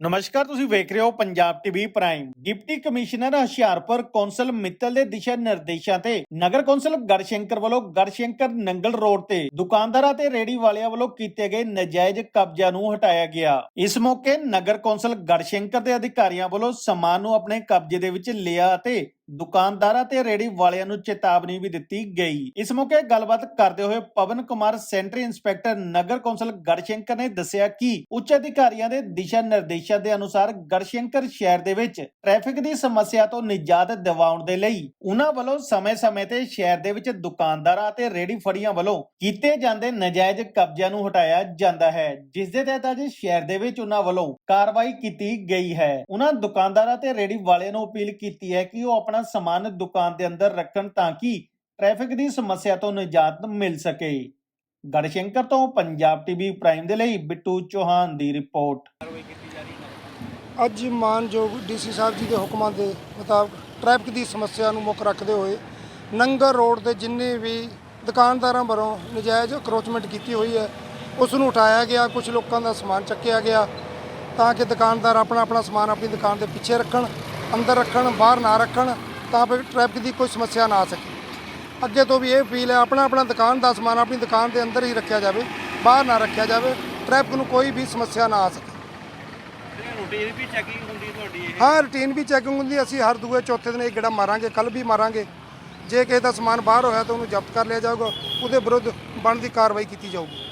ਨਮਸਕਾਰ, ਤੁਸੀਂ ਵੇਖ ਰਹੇ ਹੋ Punjab TV prime. Deputy commissioner Hoshiarpur council Mittal ਦੇ ਦਿਸ਼ਾ ਨਿਰਦੇਸ਼ਾਂ ਤੇ ਨਗਰ ਕੌਂਸਲ ਗੜਸ਼ੰਕਰ ਵੱਲੋਂ ਗੜਸ਼ੰਕਰ ਨੰਗਲ ਰੋਡ ਤੇ ਦੁਕਾਨਦਾਰਾਂ ਤੇ ਰੇੜੀ ਵਾਲਿਆਂ ਵੱਲੋਂ ਕੀਤੇ ਗਏ ਨਜਾਇਜ਼ ਕਬਜ਼ਾ ਨੂੰ ਹਟਾਇਆ ਗਿਆ। ਇਸ ਮੌਕੇ ਨਗਰ ਕੌਂਸਲ ਗੜਸ਼ੰਕਰ ਦੇ ਅਧਿਕਾਰੀਆਂ ਵੱਲੋਂ ਸਮਾਨ ਨੂੰ ਆਪਣੇ ਕਬਜ਼ੇ ਦੇ ਵਿੱਚ ਲਿਆ ਅਤੇ ਦੁਕਾਨਦਾਰਾਂ ਤੇ ਰੇੜੀ ਵਾਲਿਆਂ ਨੂੰ ਚੇਤਾਵਨੀ ਵੀ ਦਿੱਤੀ ਗਈ। ਇਸ ਮੌਕੇ ਗੱਲਬਾਤ ਕਰਦੇ ਹੋਏ ਪਵਨ ਕੁਮਾਰ ਸੈਂਟਰੀ ਇੰਸਪੈਕਟਰ ਨਗਰ ਕੌਂਸਲ ਗੜਸ਼ੰਕਰ ਨੇ ਦੱਸਿਆ ਕਿ ਉੱਚ ਅਧਿਕਾਰੀਆਂ ਦੇ ਦਿਸ਼ਾ ਨਿਰਦੇਸ਼ਾਂ ਦੇ ਅਨੁਸਾਰ ਗੜਸ਼ੰਕਰ ਸ਼ਹਿਰ ਦੇ ਵਿੱਚ ਟ੍ਰੈਫਿਕ ਦੀ ਸਮੱਸਿਆ ਤੋਂ ਨਿਜਾਤ ਦਿਵਾਉਣ ਦੇ ਲਈ ਉਹਨਾਂ ਵੱਲੋਂ ਸਮੇਂ-ਸਮੇਂ ਤੇ ਸ਼ਹਿਰ ਦੇ ਵਿੱਚ ਦੁਕਾਨਦਾਰਾਂ ਤੇ ਰੇੜੀ ਫੜੀਆਂ ਵੱਲੋਂ ਕੀਤੇ ਜਾਂਦੇ ਨਜਾਇਜ਼ ਕਬਜ਼ਿਆਂ ਨੂੰ ਹਟਾਇਆ ਜਾਂਦਾ ਹੈ, ਜਿਸ ਦੇ ਤਹਿਤ ਅੱਜ ਸ਼ਹਿਰ ਦੇ ਵਿੱਚ ਉਹਨਾਂ ਵੱਲੋਂ ਕਾਰਵਾਈ ਕੀਤੀ ਗਈ ਹੈ। ਉਹਨਾਂ ਦੁਕਾਨਦਾਰਾਂ ਤੇ ਰੇੜੀ ਵਾਲਿਆਂ ਨੂੰ ਅਪੀਲ ਕੀਤੀ ਹੈ ਕਿ ਉਹ ਆਪਣਾ ਸਮਾਨ ਦੁਕਾਨ ਦੇ ਅੰਦਰ ਰੱਖਣ ਤਾਂ ਕਿ ਟ੍ਰੈਫਿਕ ਦੀ ਸਮੱਸਿਆ ਤੋਂ ਨਿਜਾਤ ਮਿਲ ਸਕੇ। ਗੜਸ਼ੰਕਰ ਤੋਂ ਪੰਜਾਬ ਟੀਵੀ ਪ੍ਰਾਈਮ ਦੇ ਲਈ ਬਿੱਟੂ ਚੌਹਾਨ ਦੀ ਰਿਪੋਰਟ। ਅੱਜ ਮਾਨਯੋਗ ਡੀਸੀ ਸਾਹਿਬ ਜੀ ਦੇ ਹੁਕਮਾਂ ਦੇ ਮੁਤਾਬਕ ਟ੍ਰੈਫਿਕ ਦੀ ਸਮੱਸਿਆ ਨੂੰ ਮੁੱਖ ਰੱਖਦੇ ਹੋਏ ਨੰਗਰ ਰੋਡ ਦੇ ਜਿੰਨੇ ਵੀ ਦੁਕਾਨਦਾਰਾਂ ਵੱਲੋਂ ਨਜਾਇਜ਼ ਕਰੋਚਮੈਂਟ ਕੀਤੀ ਹੋਈ ਹੈ ਉਸ ਨੂੰ ਉਠਾਇਆ ਗਿਆ ਕੁਝ ਲੋਕਾਂ ਦਾ ਸਮਾਨ ਚੱਕਿਆ ਗਿਆ ਤਾਂ ਕਿ ਦੁਕਾਨਦਾਰ ਆਪਣਾ ਆਪਣਾ ਸਮਾਨ ਆਪਣੀ ਦੁਕਾਨ ਦੇ ਪਿੱਛੇ ਰੱਖਣ ਅੰਦਰ ਰੱਖਣ ਬਾਹਰ ਨਾ ਰੱਖਣ। ਤਾਂ ਫਿਰ ਟ੍ਰੈਫਿਕ ਦੀ ਕੋਈ ਸਮੱਸਿਆ ਨਾ ਆ ਸਕੇ। ਅੱਗੇ ਤੋਂ ਵੀ ਇਹ ਅਪੀਲ ਹੈ ਆਪਣਾ ਆਪਣਾ ਦੁਕਾਨ ਦਾ ਸਮਾਨ ਆਪਣੀ ਦੁਕਾਨ ਦੇ ਅੰਦਰ ਹੀ ਰੱਖਿਆ ਜਾਵੇ ਬਾਹਰ ਨਾ ਰੱਖਿਆ ਜਾਵੇ ਟ੍ਰੈਫਿਕ ਨੂੰ ਕੋਈ ਵੀ ਸਮੱਸਿਆ ਨਾ ਆ ਸਕੇ। ਰੂਟੀਨ ਵੀ ਚੈਕਿੰਗ ਹੁੰਦੀ ਤੁਹਾਡੀ ਇਹ? ਹਾਂ ਰੂਟੀਨ ਵੀ ਚੈਕਿੰਗ ਹੁੰਦੀ। ਅਸੀਂ ਹਰ ਦੂਏ ਚੌਥੇ ਦਿਨ ਇਹ ਗੇੜਾ ਮਾਰਾਂਗੇ ਕੱਲ ਵੀ ਮਾਰਾਂਗੇ। ਜੇ ਕਿਸੇ ਦਾ ਸਮਾਨ ਬਾਹਰ ਹੋਇਆ ਤਾਂ ਉਹਨੂੰ ਜ਼ਬਤ ਕਰ ਲਿਆ ਜਾਊਗਾ ਉਹਦੇ ਵਿਰੁੱਧ ਬਣਦੀ ਕਾਰਵਾਈ ਕੀਤੀ ਜਾਊਗੀ।